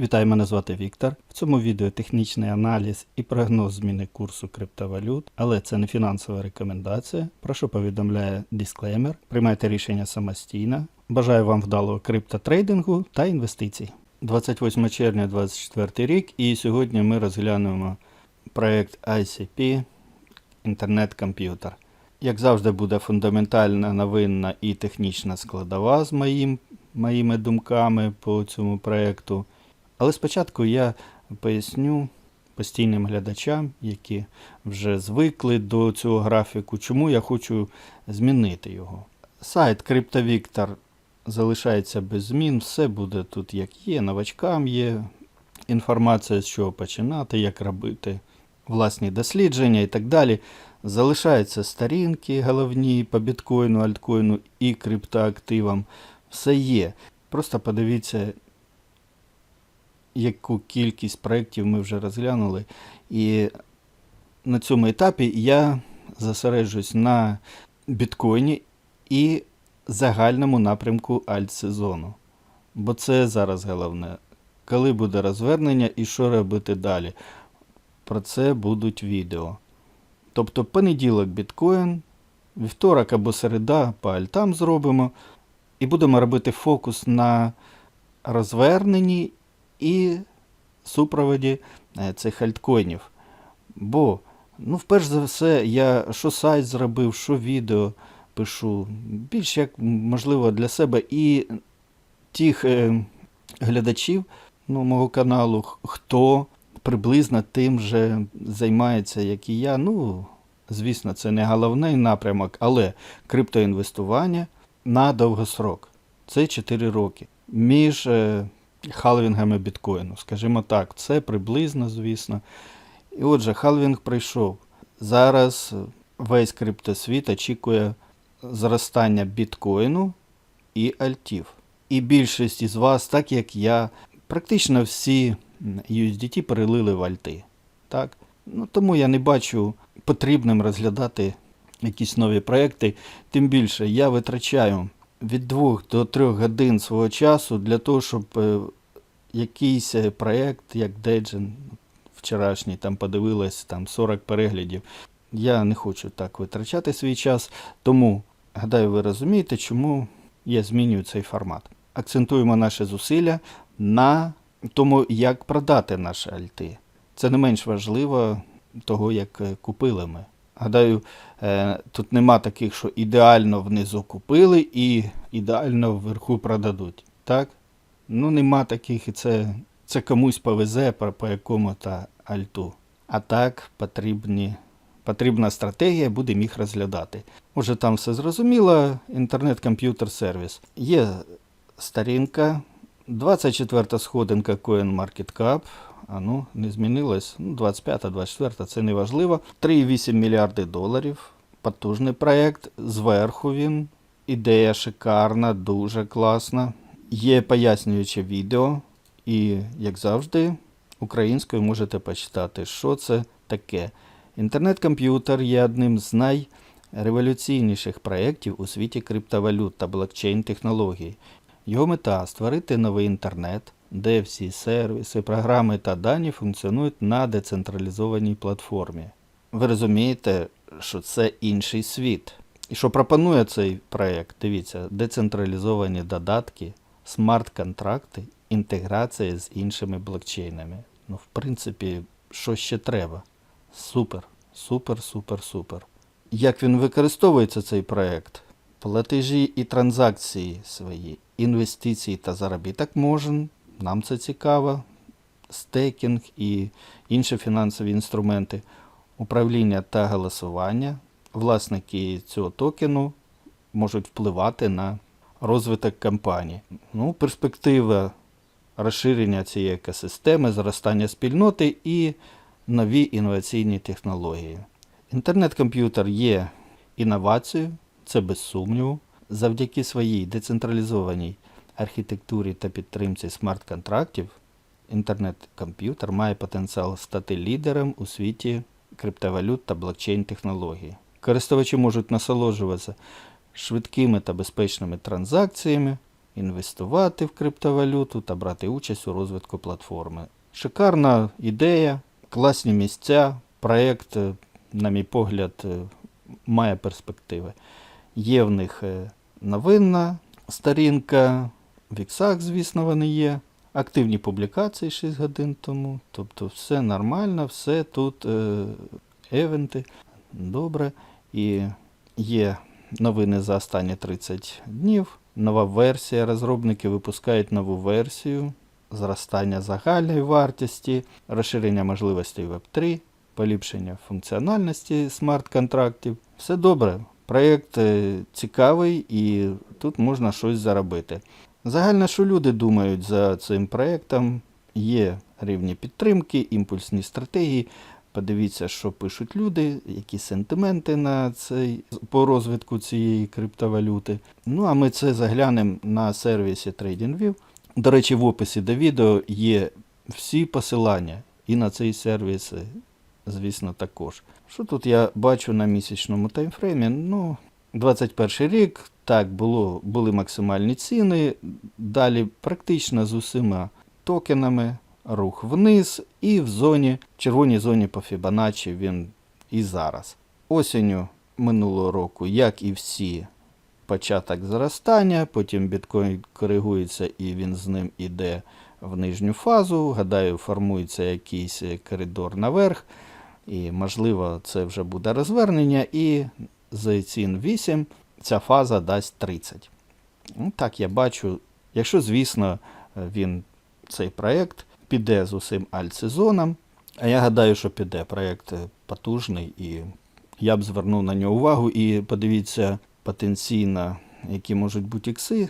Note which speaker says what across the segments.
Speaker 1: Вітаю, мене звати Віктор. В цьому відео технічний аналіз і прогноз зміни курсу криптовалют, але це не фінансова рекомендація. Про що повідомляє дисклеймер. Приймайте рішення самостійно. Бажаю вам вдалого криптотрейдингу та інвестицій. 28 червня 2024 рік, і сьогодні ми розглянемо проект ICP інтернет-комп'ютер. Як завжди, буде фундаментальна новинна і технічна складова з моїм, моїми думками по цьому проекту. Але спочатку я поясню постійним глядачам, які вже звикли до цього графіку, чому я хочу змінити його. Сайт CryptoVictor залишається без змін, все буде тут як є, новачкам є інформація, з чого починати, як робити власні дослідження і так далі. Залишаються сторінки головні по біткоїну, альткоїну і криптоактивам. Все є. Просто подивіться, яку кількість проєктів ми вже розглянули. І на цьому етапі я зосереджусь на біткоїні і загальному напрямку альтсезону. Бо це зараз головне. Коли буде розвернення і що робити далі. Про це будуть відео. Тобто понеділок біткоін, вівторок або середа по альтам зробимо. І будемо робити фокус на розверненні і супроводі е, цих альткоїнів. Бо, ну, вперше за все, я що сайт зробив, що відео пишу, більш як можливо для себе і тих е, глядачів ну, мого каналу, хто приблизно тим же займається, як і я. Ну, звісно, це не головний напрямок, але криптоінвестування на довгосрок. Це 4 роки. Між е, халвінгами біткоїну, скажімо так, це приблизно, звісно. І отже, халвінг прийшов. Зараз весь криптосвіт очікує зростання біткоїну і альтів. І більшість із вас, так як я, практично всі USDT перелили в альти. Так? Ну, тому я не бачу потрібним розглядати якісь нові проекти. Тим більше я витрачаю від 2 до 3 годин свого часу для того, щоб е, якийсь е, проект, як Dejen, вчорашній, там подивилась там 40 переглядів. Я не хочу так витрачати свій час, тому гадаю, ви розумієте, чому я змінюю цей формат. Акцентуємо наші зусилля на тому, як продати наші альти. Це не менш важливо того, як е, купили ми. Гадаю, е, тут нема таких, що ідеально внизу купили і ідеально вверху продадуть. Так? Ну, нема таких, і це, це комусь повезе по, по якому та альту. А так потрібні, потрібна стратегія, будемо їх розглядати. Уже там все зрозуміло, інтернет-комп'ютер сервіс. Є сторінка, 24 сходинка CoinMarketCap. А ну, не змінилось. Ну, 25-24, це не важливо. 3,8 мільярди доларів. Потужний проєкт. Зверху він. Ідея шикарна, дуже класна. Є пояснююче відео. І, як завжди, українською можете почитати, що це таке. Інтернет-комп'ютер є одним з найреволюційніших проєктів у світі криптовалют та блокчейн-технологій. Його мета створити новий інтернет, де всі сервіси, програми та дані функціонують на децентралізованій платформі. Ви розумієте, що це інший світ. І що пропонує цей проєкт? Дивіться, децентралізовані додатки, смарт-контракти, інтеграція з іншими блокчейнами. Ну, в принципі, що ще треба? Супер, супер, супер, супер. Як він використовується цей проєкт? Платежі і транзакції свої, інвестиції та заробіток можен. Нам це цікаво. Стейкінг і інші фінансові інструменти, управління та голосування. Власники цього токену можуть впливати на розвиток компанії. Ну, перспектива розширення цієї екосистеми, зростання спільноти і нові інноваційні технології. Інтернет-комп'ютер є інновацією, це без сумніву. Завдяки своїй децентралізованій архітектурі та підтримці смарт-контрактів, інтернет-комп'ютер має потенціал стати лідером у світі криптовалют та блокчейн-технологій. Користувачі можуть насолоджуватися швидкими та безпечними транзакціями, інвестувати в криптовалюту та брати участь у розвитку платформи. Шикарна ідея, класні місця, проєкт, е, на мій погляд, е, має перспективи. Є в них е, новинна сторінка, в іксах, звісно, вони є. Активні публікації 6 годин тому. Тобто все нормально, все тут е, евенти, добре. І є новини за останні 30 днів. Нова версія. Розробники випускають нову версію, зростання загальної вартості, розширення можливостей Web3, поліпшення функціональності смарт-контрактів. Все добре. Проєкт е, цікавий і тут можна щось заробити. Загально, що люди думають за цим проєктом, є рівні підтримки, імпульсні стратегії. Подивіться, що пишуть люди, які сентименти на цей, по розвитку цієї криптовалюти. Ну а ми це заглянемо на сервісі TradingView. До речі, в описі до відео є всі посилання і на цей сервіс, звісно, також. Що тут я бачу на місячному таймфреймі? Ну, 21 рік, так, було, були максимальні ціни. Далі практично з усіма токенами рух вниз і в зоні, червоній зоні по Fibonacci він і зараз. Осінню минулого року, як і всі, початок зростання, потім біткоін коригується і він з ним іде в нижню фазу. Гадаю, формується якийсь коридор наверх. І, можливо, це вже буде розвернення, і з цін 8 ця фаза дасть 30. Ну, так я бачу, якщо, звісно, він цей проєкт піде з усім альтсезоном, а я гадаю, що піде проєкт е, потужний, і я б звернув на нього увагу. І подивіться потенційно, які можуть бути ікси.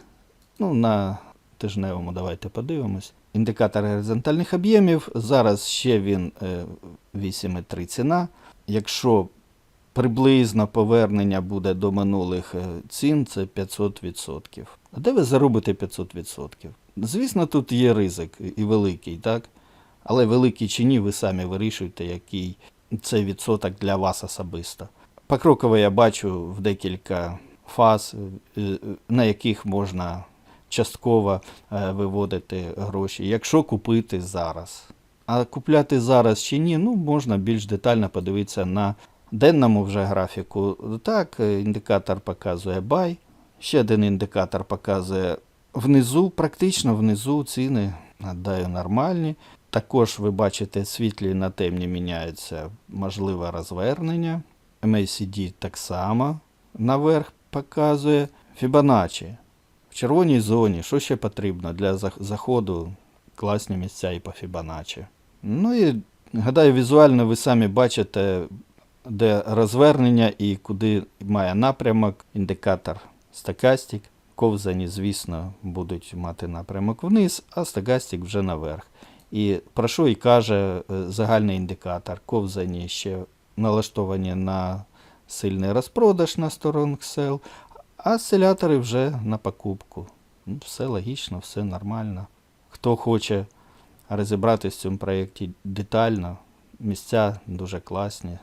Speaker 1: Ну, на тижневому давайте подивимось. Індикатор горизонтальних об'ємів. Зараз ще він е, 8,3 ціна. Якщо приблизно повернення буде до минулих е, цін, це 500%. А де ви заробите 500%? Звісно, тут є ризик і великий, так? Але великий чи ні, ви самі вирішуєте, який це відсоток для вас особисто. Покроково я бачу в декілька фаз, е, е, на яких можна частково виводити гроші, якщо купити зараз. А купляти зараз чи ні, ну можна більш детально подивитися на денному вже графіку. Так, е, індикатор показує buy. Ще один індикатор показує внизу, практично внизу ціни, гадаю, нормальні. Також ви бачите, світлі на темні міняються, можливе розвернення. MACD так само наверх показує. Fibonacci в червоній зоні, що ще потрібно для заходу, класні місця і по Fibonacci. Ну і гадаю, візуально ви самі бачите, де розвернення і куди має напрямок, індикатор стокастик. Ковзані, звісно, будуть мати напрямок вниз, а стокастик вже наверх. І про що і каже е, загальний індикатор. Ковзані ще налаштовані на сильний розпродаж на сторонах сел, а селятори вже на покупку. Ну, все логічно, все нормально. Хто хоче розібратися в цьому проєкті детально, місця дуже класні,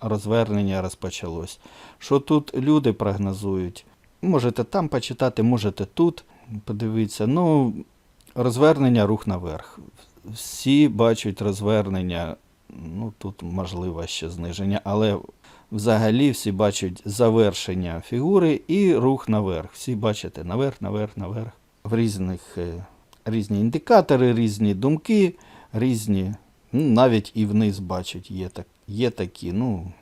Speaker 1: розвернення розпочалось. Що тут люди прогнозують? Можете там почитати, можете тут подивитися. Ну, розвернення рух наверх. Всі бачать розвернення, ну тут можливо ще зниження, але взагалі всі бачать завершення фігури і рух наверх. Всі бачите наверх, наверх, наверх. В різних е, різні індикатори, різні думки, різні, ну, навіть і вниз бачать, є, так, є такі, ну,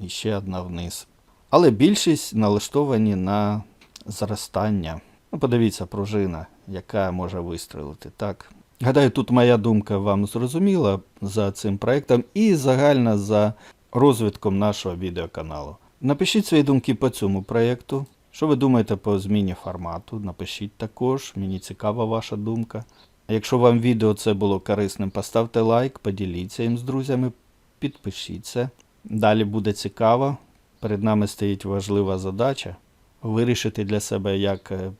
Speaker 1: і ще одна вниз. Але більшість налаштовані на зростання. Ну, подивіться, пружина, яка може вистрелити. Так. Гадаю, тут моя думка вам зрозуміла за цим проектом і загально за розвитком нашого відеоканалу. Напишіть свої думки по цьому проєкту. Що ви думаєте по зміні формату? Напишіть також, мені цікава ваша думка. Якщо вам відео це було корисним, поставте лайк, поділіться їм з друзями, підпишіться. Далі буде цікаво. Перед нами стоїть важлива задача вирішити для себе, як е,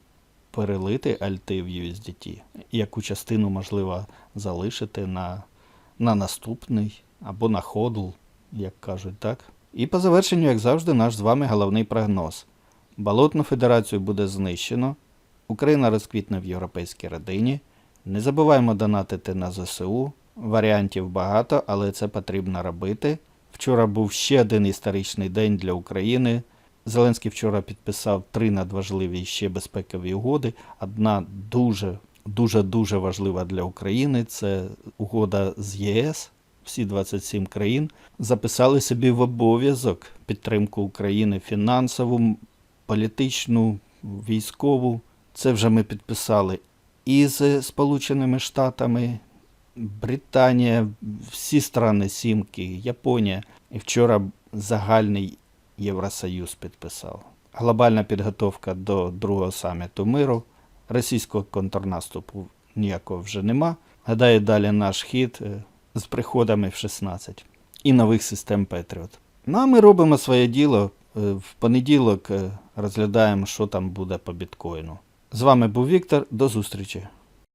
Speaker 1: перелити альти в USDT, яку частину можливо залишити на, на наступний або на ходл, як кажуть, так? І по завершенню, як завжди, наш з вами головний прогноз. Болотну федерацію буде знищено, Україна розквітне в європейській родині. Не забуваємо донатити на ЗСУ. Варіантів багато, але це потрібно робити. Вчора був ще один історичний день для України. Зеленський вчора підписав три надважливі ще безпекові угоди. Одна дуже, дуже, дуже важлива для України це угода з ЄС. Всі 27 країн записали собі в обов'язок підтримку України фінансову, політичну, військову. Це вже ми підписали і з Сполученими Штатами, Британія, всі страни Сімки, Японія. І вчора загальний Євросоюз підписав. Глобальна підготовка до другого саміту миру. Російського контрнаступу ніякого вже нема. Гадаю, далі наш хід е, з приходами в 16 і нових систем Петріот. Ну а ми робимо своє діло. Е, В понеділок е, розглядаємо, що там буде по біткоїну. З вами був Віктор. До зустрічі.